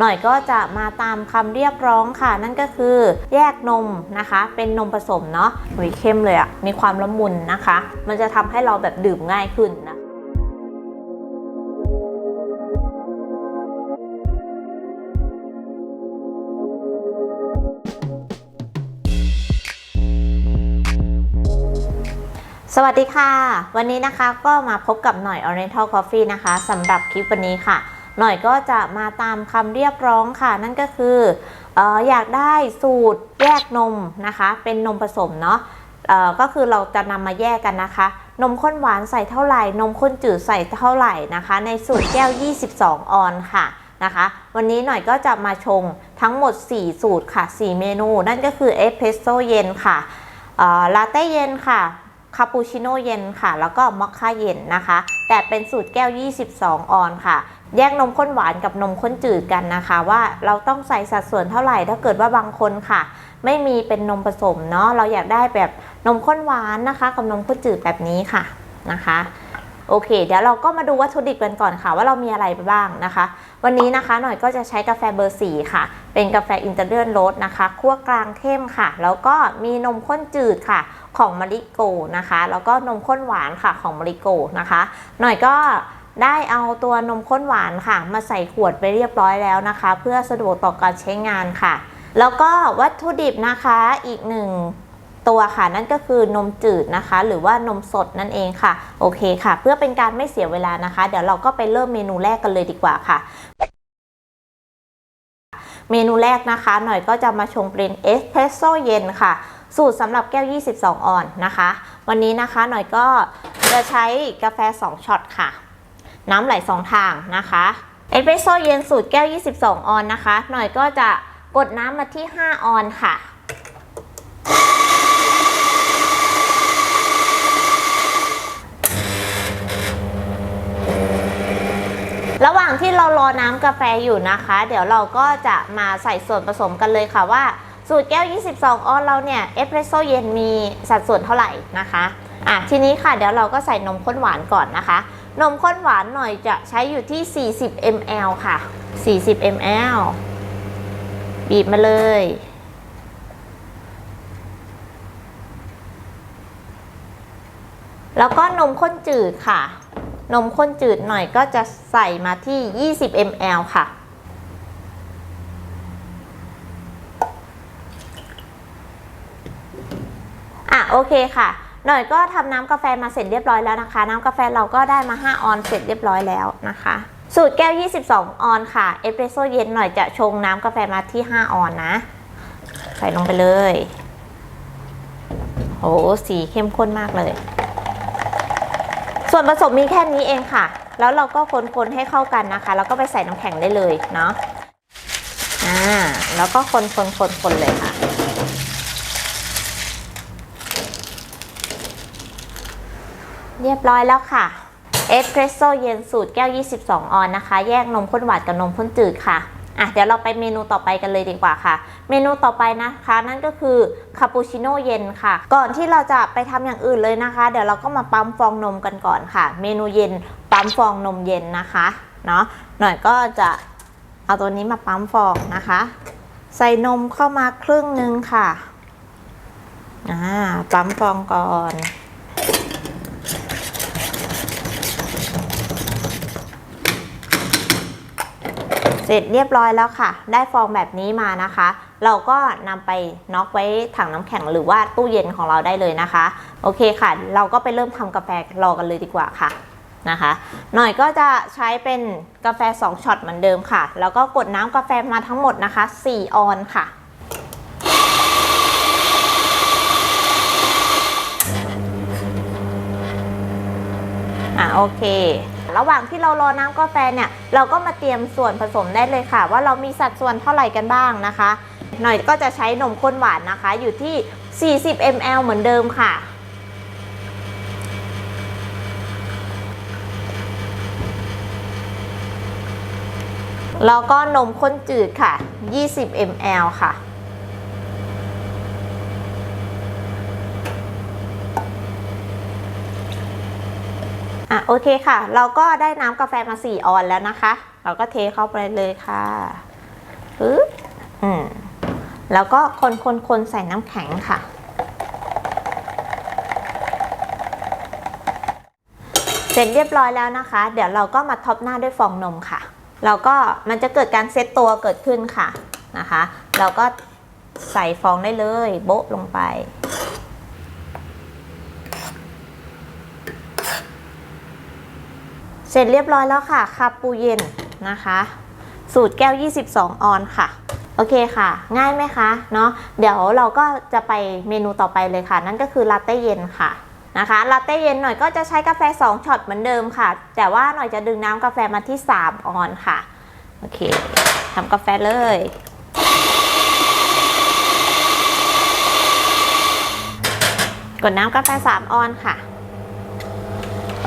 หน่อยก็จะมาตามคำเรียกร้องค่ะ นั่นก็คือแยกนมนะคะ เป็นนมผสมเนาะหุยเข้มเลยอะมีความละมุนนะคะ มันจะทำให้เราแบบดื่มง่ายขึ้นนะสวัสดีค่ะ วันนี้นะคะก็มาพบกับหน่อย Oriental Coffee นะคะสำหรับคลิปวันนี้ค่ะ หน่อยก็จะมาตามคำเรียกร้องค่ะ นั่นก็คือออยากได้สูตรแยกนมนะคะ เป็นนมผสมเนาะก็คือเราจะนำมาแยกกันนะคะ นมข้นหวานใส่เท่าไหร่ นมข้นจืดใส่เท่าไหร่นะคะ ในสูตรแก้ว 22 ออนค่ะนะคะ วันนี้หน่อยก็จะมาชงทั้งหมด 4 สูตรค่ะ 4 เมนู นั่นก็คือเอสเพรสโซเย็นค่ะลาเต้เย็นค่ะคาปูชิโน่เย็นค่ะ แล้วก็มอคค่าเย็นนะคะ แต่เป็นสูตรแก้ว 22 ออนค่ะ แยกนมข้นหวานกับนมข้นจืดกันนะคะ ว่าเราต้องใส่สัดส่วนเท่าไหร่ ถ้าเกิดว่าบางคนค่ะ ไม่มีเป็นนมผสมเนาะเราอยากได้แบบนมข้นหวานนะคะ กับนมข้นจืดแบบนี้ค่ะนะคะโอเค เดี๋ยวเราก็มาดูวัตถุดิบกันก่อนค่ะ ว่าเรามีอะไรไปบ้างนะคะ วันนี้นะคะหน่อยก็จะใช้กาแฟเบอร์4ค่ะ เป็นกาแฟอินเตอร์เลียนโรสนะคะคั่วกลางเข้มค่ะ แล้วก็มีนมข้นจืดค่ะ ของมาริโกนะคะ แล้วก็นมข้นหวานค่ะของมาริโกนะคะ หน่อยก็ ได้เอาตัวนมข้นหวานค่ะ มาใส่ขวดไปเรียบร้อยแล้วนะคะ เพื่อสะดวกต่อการใช้งานค่ะ แล้วก็วัตถุดิบนะคะอีกหนึ่งตัวค่ะนั่นก็คือนมจืดนะคะ หรือว่านมสดนั่นเองค่ะ โอเคค่ะ เพื่อเป็นการไม่เสียเวลานะคะ เดี๋ยวเราก็ไปเริ่มเมนูแรกกันเลยดีกว่าค่ะ เมนูแรกนะคะ หน่อยก็จะมาชงเป็นเอสเพรสโซเย็นค่ะ สูตรสำหรับแก้ว 22 ออนนะคะ วันนี้นะคะหน่อยก็จะใช้กาแฟ 2 ช็อตค่ะ น้ำไหล2ทางนะคะเอสเพรสโซเย็นสูตรแก้ว 22 ออนนะคะ หน่อยก็จะกดน้ำมาที่ 5 ออนค่ะระหว่างที่เรารอน้ำกาแฟอยู่นะคะ เดี๋ยวเราก็จะมาใส่ส่วนผสมกันเลยค่ะว่า สูตรแก้ว 22 ออนเราเนี่ย เอสเพรสโซเย็นมีสัดส่วนเท่าไหร่นะคะ อะทีนี้ค่ะเดี๋ยวเราก็ใส่นมข้นหวานก่อนนะคะ นมข้นหวานหน่อยจะใช้อยู่ที่ 40 ml ค่ะ 40 ml บีบมาเลย แล้วก็นมข้นจืดค่ะ นมข้นจืดหน่อยก็จะใส่มาที่ 20 ml ค่ะอะ โอเคค่ะ หน่อยก็ทำน้ำกาแฟมาเสร็จเรียบร้อยแล้วนะคะ น้ำกาแฟเราก็ได้มา 5 ออนเสร็จเรียบร้อยแล้วนะคะ สูตรแก้ว 22 ออนค่ะเอสเปรสโซเย็นหน่อยจะชงน้ำกาแฟมาที่ 5 ออนนะ ใส่ลงไปเลยโอ้สีเข้มข้นมากเลย ส่วนผสมมีแค่นี้เองค่ะ แล้วเราก็คนๆให้เข้ากันนะคะ แล้วก็ไปใส่น้ำแข็งได้เลยเนาะอ่าแล้วก็คนๆคนๆเลยค่ะ เรียบร้อยแล้วค่ะ เอสเพรสโซเย็นสูตรแก้ว 22 ออนนะคะ แยกนมข้นหวานกับนมข้นจืดค่ะอะ เดี๋ยวเราไปเมนูต่อไปกันเลยดีกว่าค่ะ เมนูต่อไปนะคะ นั่นก็คือคาปูชิโน่เย็นค่ะ ก่อนที่เราจะไปทำอย่างอื่นเลยนะคะ เดี๋ยวเราก็มาปั๊มฟองนมกันก่อนค่ะ เมนูเย็นปั๊มฟองนมเย็นนะคะเนาะหน่อยก็จะเอาตัวนี้มาปั๊มฟองนะคะ ใส่นมเข้ามาครึ่งนึงค่ะอ่าปั๊มฟองก่อน เสร็จเรียบร้อยแล้วค่ะ ได้ฟองแบบนี้มานะคะ เราก็นำไปน็อกไว้ถังน้ำแข็งหรือว่าตู้เย็นของเราได้เลยนะคะ โอเคค่ะ เราก็ไปเริ่มทำกาแฟรอกันเลยดีกว่าค่ะนะคะ หน่อยก็จะใช้เป็นกาแฟ 2ช็อตเหมือนเดิมค่ะ แล้วก็กดน้ำกาแฟมาทั้งหมดนะคะ 4 ออนค่ะอะ โอเค ระหว่างที่เรารอน้ำกาแฟเนี่ยเราก็มาเตรียมส่วนผสมได้เลยค่ะ ว่าเรามีสัดส่วนเท่าไหร่กันบ้างนะคะ หน่อยก็จะใช้นมข้นหวานนะคะ อยู่ที่ 40 ml เหมือนเดิมค่ะแล้วก็นมข้นจืดค่ะ 20 ml ค่ะ โอเคค่ะ เราก็ได้น้ำกาแฟมา 4 ออนแล้วนะคะ เราก็เทเข้าไปเลยค่ะปึ๊บอืมแล้วก็คนคนคนใส่น้ำแข็งค่ะ เสร็จเรียบร้อยแล้วนะคะ เดี๋ยวเราก็มาท็อปหน้าด้วยฟองนมค่ะ เราก็มันจะเกิดการเซตตัวเกิดขึ้นค่ะนะคะ เราก็ใส่ฟองได้เลย โบ๊ะลงไป เส ร็จเรียบร้อยแล้วค่ะคาปูเย็นนะคะ สูตรแก้ว 22 ออนค่ะโอเคค่ะ ง่ายไหมคะเนาะเดี๋ยวเราก็จะไปเมนูต่อไปเลยค่ะ นั่นก็คือลาเต้เย็นค่ะนะคะลาเต้เย็นหน่อยก็จะใช้กาแฟ 2ช็อตเหมือนเดิมค่ะ แต่ว่าหน่อยจะดึงน้ำกาแฟมาที่ 3 ออนค่ะโอเคทำกาแฟเลยกดน้ำกาแฟ 3 ออนค่ะ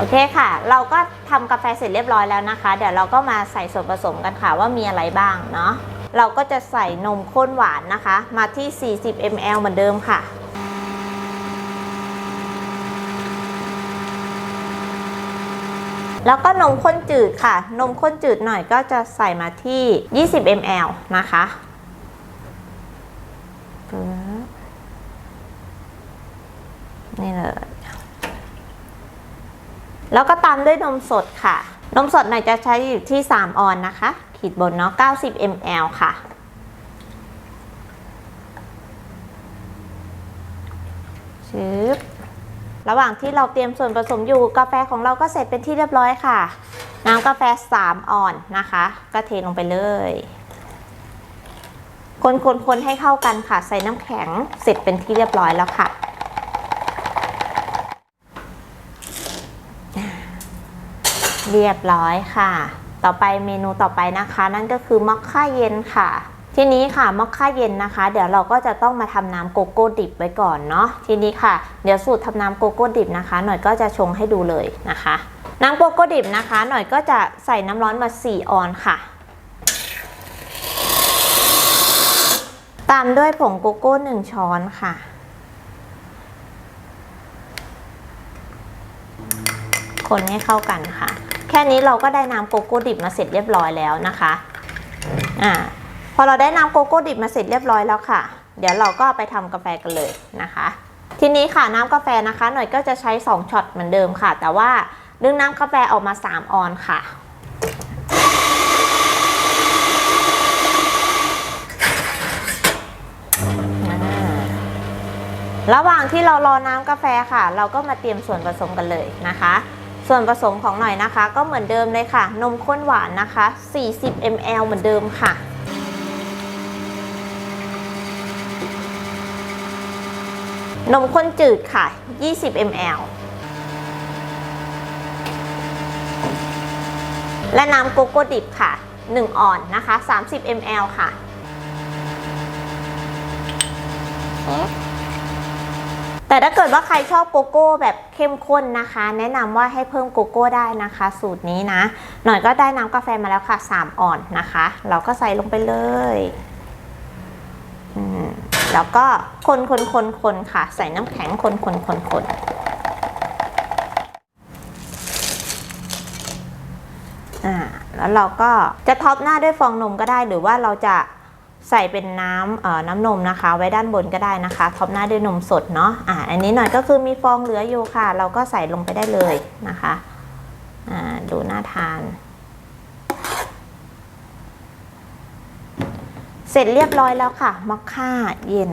โอเคค่ะ เราก็ทำกาแฟเสร็จเรียบร้อยแล้วนะคะ เดี๋ยวเราก็มาใส่ส่วนผสมกันค่ะว่ามีอะไรบ้างเนาะเราก็จะใส่นมข้นหวานนะคะ มาที่ 40 ml เหมือนเดิมค่ะ แล้วก็นมข้นจืดค่ะ นมข้นจืดหน่อยก็จะใส่มาที่ 20 ml นะคะนี่เลย แล้วก็ตามด้วยนมสดค่ะ นมสดหน่อยจะใช้อยู่ที่ 3 ออนนะคะ ขีดบนเนาะ 90 ml ค่ะชึบระหว่างที่เราเตรียมส่วนผสมอยู่กาแฟของเราก็เสร็จเป็นที่เรียบร้อยค่ะ น้ำกาแฟ 3 ออนนะคะ ก็เทลงไปเลย คนๆๆให้เข้ากันค่ะ ใส่น้ำแข็งเสร็จเป็นที่เรียบร้อยแล้วค่ะ เรียบร้อยค่ะ ต่อไปเมนูต่อไปนะคะ นั่นก็คือมอคค่าเย็นค่ะ ทีนี้ค่ะมอคค่าเย็นนะคะ เดี๋ยวเราก็จะต้องมาทำน้ำโกโก้ดิบไว้ก่อนเนาะทีนี้ค่ะ เดี๋ยวสูตรทำน้ำโกโก้ดิบนะคะ หน่อยก็จะชงให้ดูเลยนะคะ น้ำโกโก้ดิบนะคะ หน่อยก็จะใส่น้ำร้อนมา 4 ออนค่ะ ตามด้วยผงโกโก้ 1 ช้อนค่ะคนให้เข้ากันค่ะ แค่นี้เราก็ได้น้ำโกโก้ดิบมาเสร็จเรียบร้อยแล้วนะคะอ่าพอเราได้น้ำโกโก้ดิบมาเสร็จเรียบร้อยแล้วค่ะ เดี๋ยวเราก็ไปทำกาแฟกันเลยนะคะ ทีนี้ค่ะน้ำกาแฟนะคะ หน่อยก็จะใช้ 2ช็อตเหมือนเดิมค่ะ แต่ว่าดึงน้ำกาแฟออกมา 3 ออนค่ะระหว่างที่เรารอน้ำกาแฟค่ะ เราก็มาเตรียมส่วนผสมกันเลยนะคะ ส่วนผสมของหน่อยนะคะ ก็เหมือนเดิมเลยค่ะ นมข้นหวานนะคะ 40 ml เหมือนเดิมค่ะนมข้นจืดค่ะ 20 ml และน้ำโกโก้ดิบค่ะ 1 ออนนะคะ 30 ml ค่ะ แต่ถ้าเกิดว่าใครชอบโกโก้แบบเข้มข้นนะคะ แนะนำว่าให้เพิ่มโกโก้ได้นะคะ สูตรนี้นะ หน่อยก็ได้น้ำกาแฟมาแล้วค่ะ 3ออนนะคะ เราก็ใส่ลงไปเลยแล้วก็คนคนคนคนค่ะ ใส่น้ำแข็งคนคนคนคนอ่าแล้วเราก็จะท็อปหน้าด้วยฟองนมก็ได้หรือว่าเราจะ ใส่เป็นน้ำเอ่อน้ำนมนะคะ ไว้ด้านบนก็ได้นะคะท็อปหน้าด้วยนมสดเนาะอ่าอันนี้หน่อยก็คือมีฟองเหลืออยู่ค่ะ เราก็ใส่ลงไปได้เลยนะคะอ่าดูน่าทาน เสร็จเรียบร้อยแล้วค่ะมอคค่าเย็น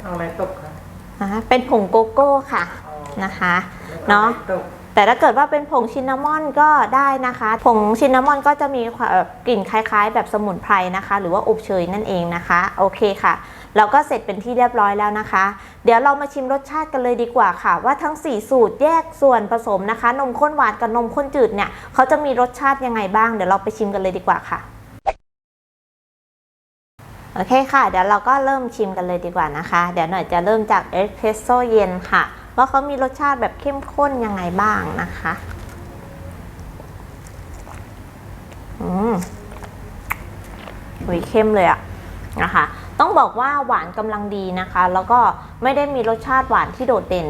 เอาอะไรตกครับนะคะเป็นผงโกโก้ค่ะอ๋อนะคะแล้วก็เนาะอะไรตก แต่ถ้าเกิดว่าเป็นผงชินนามอนก็ได้นะคะ ผงชินนามอนก็จะมีกลิ่นคล้ายๆ แบบสมุนไพรนะคะ หรือว่าอบเชยนั่นเองนะคะ โอเคค่ะ เราก็เสร็จเป็นที่เรียบร้อยแล้วนะคะ เดี๋ยวเรามาชิมรสชาติกันเลยดีกว่าค่ะ ว่าทั้ง 4 สูตรแยกส่วนผสมนะคะ นมข้นหวานกับนมข้นจืดเนี่ยเขาจะมีรสชาติยังไงบ้าง เดี๋ยวเราไปชิมกันเลยดีกว่าค่ะโอเคค่ะ เดี๋ยวเราก็เริ่มชิมกันเลยดีกว่านะคะ เดี๋ยวหน่อยจะเริ่มจากเอสเพรสโซเย็นค่ะ ว่าเขามีรสชาติแบบเข้มข้นยังไงบ้างนะคะอืมหุยเข้มเลยอะนะคะ ต้องบอกว่าหวานกำลังดีนะคะ แล้วก็ไม่ได้มีรสชาติหวานที่โดดเด่น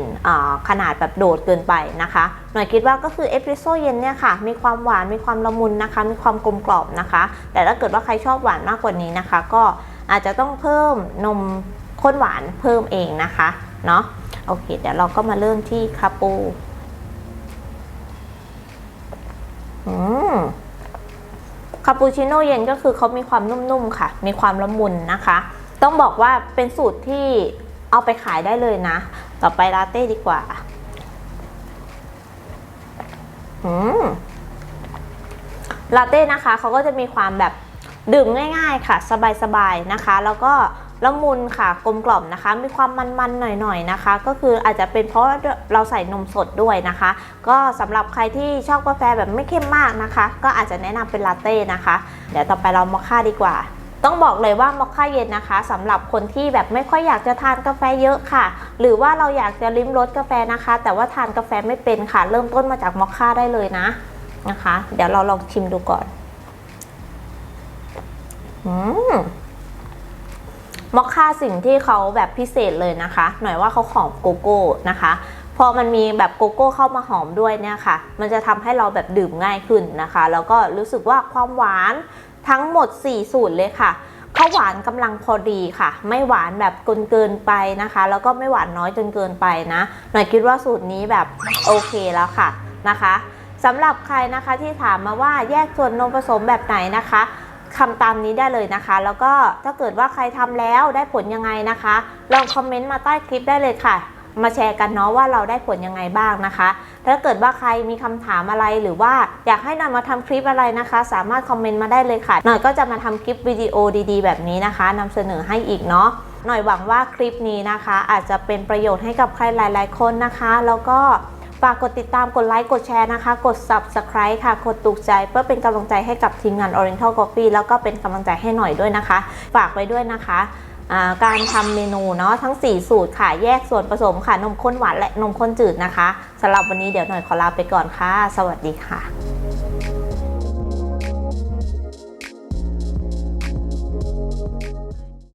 ขนาดแบบโดดเกินไปนะคะ หน่อยคิดว่าก็คือเอสเปรสโซ่เย็นเนี่ยค่ะ มีความหวานมีความละมุนนะคะ มีความกลมกล่อมนะคะ แต่ถ้าเกิดว่าใครชอบหวานมากกว่านี้นะคะ ก็อาจจะต้องเพิ่มนมข้นหวานเพิ่มเองนะคะ เนาะ โอเค เดี๋ยวเราก็มาเริ่มที่คาปูอืมคาปูชิโน่เย็นก็คือเขามีความนุ่มๆค่ะ มีความละมุนนะคะ ต้องบอกว่าเป็นสูตรที่เอาไปขายได้เลยนะ ต่อไปลาเต้ดีกว่าอืมลาเต้นะคะเขาก็จะมีความแบบดื่มง่าย ๆ ค่ะ สบายๆนะคะ แล้วก็ ละมุนค่ะกลมกล่อมนะคะ มีความมันๆหน่อยๆนะคะ ก็คืออาจจะเป็นเพราะเราใส่นมสดด้วยนะคะ ก็สำหรับใครที่ชอบกาแฟแบบไม่เข้มมากนะคะ ก็อาจจะแนะนำเป็นลาเต้นะคะ เดี๋ยวต่อไปเรามอคค่าดีกว่าต้องบอกเลยว่ามอคค่าเย็นนะคะสำหรับคนที่แบบไม่ค่อยอยากจะทานกาแฟเยอะค่ะ หรือว่าเราอยากจะลิ้มรสกาแฟนะคะ แต่ว่าทานกาแฟไม่เป็นค่ะ เริ่มต้นมาจากมอคค่าได้เลยนะนะคะ เดี๋ยวเราลองชิมดูก่อนอืม มอคค่าสิ่งที่เขาแบบพิเศษเลยนะคะ หน่อยว่าเขาหอมโกโก้นะคะ พอมันมีแบบโกโก้เข้ามาหอมด้วยเนี่ยค่ะ มันจะทำให้เราแบบดื่มง่ายขึ้นนะคะ แล้วก็รู้สึกว่าความหวานทั้งหมด 4 สูตรเลยค่ะเขาหวานกำลังพอดีค่ะ ไม่หวานแบบเกินเกินไปนะคะ แล้วก็ไม่หวานน้อยจนเกินไปนะ หน่อยคิดว่าสูตรนี้แบบโอเคแล้วค่ะนะคะสำหรับใครนะคะที่ถามมาว่าแยกส่วนนมผสมแบบไหนนะคะ คำตามนี้ได้เลยนะคะ แล้วก็ถ้าเกิดว่าใครทำแล้วได้ผลยังไงนะคะ ลองคอมเมนต์มาใต้คลิปได้เลยค่ะ มาแชร์กันเนาะว่าเราได้ผลยังไงบ้างนะคะถ้าเกิดว่าใครมีคำถามอะไรหรือว่าอยากให้หน่อยมาทำคลิปอะไรนะคะ สามารถคอมเมนต์มาได้เลยค่ะหน่อยก็จะมาทำคลิปวิดีโอดีๆ แบบนี้นะคะนำเสนอให้อีกเนาะหน่อยหวังว่าคลิปนี้นะคะ อาจจะเป็นประโยชน์ให้กับใครหลาย ๆ คนนะคะ แล้วก็ ฝากกดติดตามกดไลค์กดแชร์นะคะ กด subscribe ค่ะ กดถูกใจเพื่อเป็นกำลังใจให้กับทีมงาน Oriental Coffee แล้วก็เป็นกำลังใจให้หน่อยด้วยนะคะ ฝากไว้ด้วยนะคะการทำเมนูเนาะทั้ง 4 สูตรค่ะ แยกส่วนผสมค่ะ นมข้นหวานและนมข้นจืดนะคะสำหรับวันนี้เดี๋ยวหน่อยขอลาไปก่อนค่ะ สวัสดีค่ะ